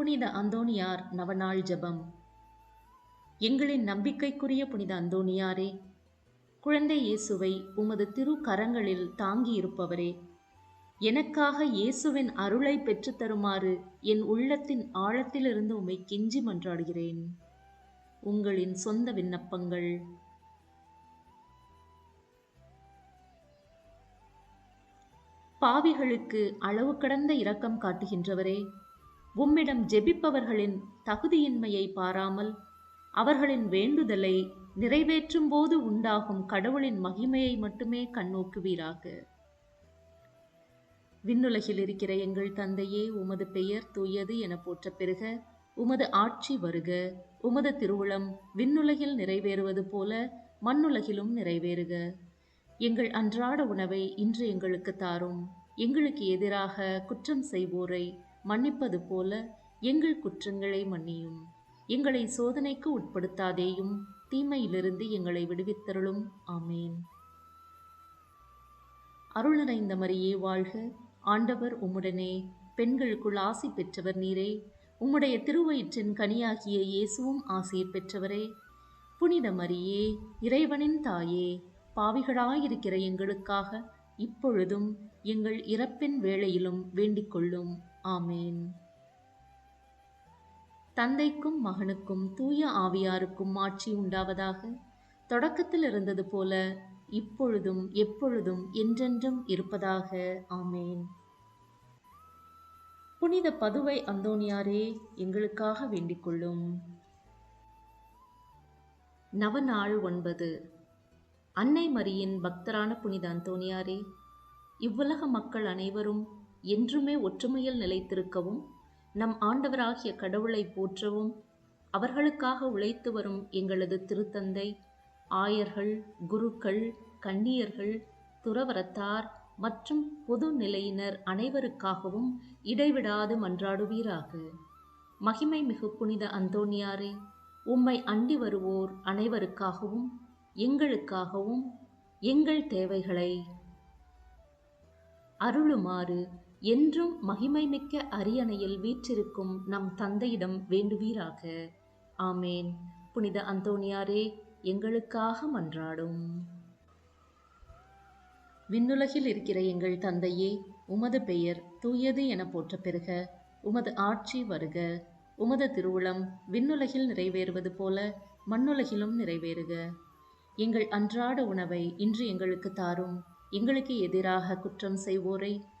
புனித அந்தோணியார் நவநாள் ஜெபம். எங்களின் நம்பிக்கைக்குரிய புனித அந்தோணியாரே குழந்தை இயேசுவை உமது திரு கரங்களில் தாங்கியிருப்பவரே எனக்காக இயேசுவின் அருளை பெற்றுத்தருமாறு என் உள்ளத்தின் ஆழத்திலிருந்து உம்மை கெஞ்சி மன்றாடுகிறேன். உங்களின் சொந்த விண்ணப்பங்கள். பாவிகளுக்கு அளவு கடந்த இரக்கம் காட்டுகின்றவரே உம்மிடம் ஜெபிப்பவர்களின் தகுதியின்மையை பாராமல் அவர்களின் வேண்டுதலை நிறைவேற்றும் போது உண்டாகும் கடவுளின் மகிமையை மட்டுமே கண்ணோக்குவீராக. விண்ணுலகில் இருக்கிற எங்கள் தந்தையே உமது பெயர் தூயது என போற்ற பெருக உமது ஆட்சி வருக. உமது திருவுளம் விண்ணுலகில் நிறைவேறுவது போல மண்ணுலகிலும் நிறைவேறுக. எங்கள் அன்றாட உணவை இன்று எங்களுக்கு தாரும். எங்களுக்கு எதிராக குற்றம் செய்வோரை மன்னிப்பது போல எங்கள் குற்றங்களை மன்னியும். எங்களை சோதனைக்கு உட்படுத்தாதேயும் தீமையிலிருந்து எங்களை விடுவித்தருளும். ஆமேன். அருளறைந்த மரியே வாழ்க. ஆண்டவர் உம்முடனே. பெண்களுக்குள் ஆசி பெற்றவர் நீரே. உம்முடைய திருவயிற்றின் கனியாகிய இயேசுவும் ஆசீர் பெற்றவரே. புனித மரியே இறைவனின் தாயே பாவிகளாயிருக்கிற எங்களுக்காக இப்பொழுதும் எங்கள் இறப்பின் வேளையிலும் வேண்டிக் கொள்ளும் ஆமேன். தந்தைக்கும் மகனுக்கும் தூய ஆவியாருக்கும் ஆட்சி உண்டாவதாக. தொடக்கத்தில் இருந்தது போல இப்பொழுதும் எப்பொழுதும் என்றென்றும் இருப்பதாக. ஆமேன். புனித பதுவை அந்தோனியாரே எங்களுக்காக வேண்டிக்கொள்ளும் நவநாள் ஒன்பது. அன்னை மரியின் பக்தரான புனித அந்தோனியாரே இவ்வுலக மக்கள் அனைவரும் என்றுமே ஒற்றுமையில் நிலைத்திருக்கவும் நம் ஆண்டவராகிய கடவுளை போற்றவும் அவர்களுக்காக உழைத்து வரும் எங்களது திருத்தந்தை ஆயர்கள் குருக்கள் கன்னியர்கள் துறவரத்தார் மற்றும் பொது நிலையினர் அனைவருக்காகவும் இடைவிடாது மன்றாடுவீராக. மகிமை மிகு புனித அந்தோணியாரே உம்மை அண்டி வருவோர் அனைவருக்காகவும் எங்களுக்காகவும் எங்கள் தேவைகளை அருளுமாறு என்றும் மகிமைமிக்க அரியணையில் வீற்றிருக்கும் நம் தந்தையிடம் வேண்டுவீராக. ஆமேன். புனித அந்தோணியாரே எங்களுக்காக மன்றாடும். விண்ணுலகில் இருக்கிற எங்கள் தந்தையே உமது பெயர் தூயது என போற்ற பெறுக உமது ஆட்சி வருக. உமது திருவுளம் விண்ணுலகில் நிறைவேறுவது போல மண்ணுலகிலும் நிறைவேறுக. எங்கள் அன்றாட உணவை இன்று எங்களுக்கு தாரும் எங்களுக்கு எதிராக குற்றம் செய்வோரை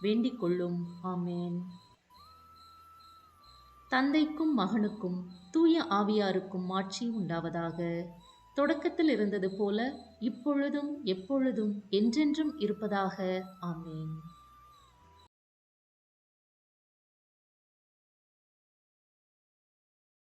வேண்டிக் கொள்ளும் ஆமேன். தந்தைக்கும் மகனுக்கும் தூய ஆவியாருக்கும் ஆட்சி உண்டாவதாக. தொடக்கத்தில் இருந்தது போல இப்பொழுதும் எப்பொழுதும் என்றென்றும் இருப்பதாக. ஆமேன்.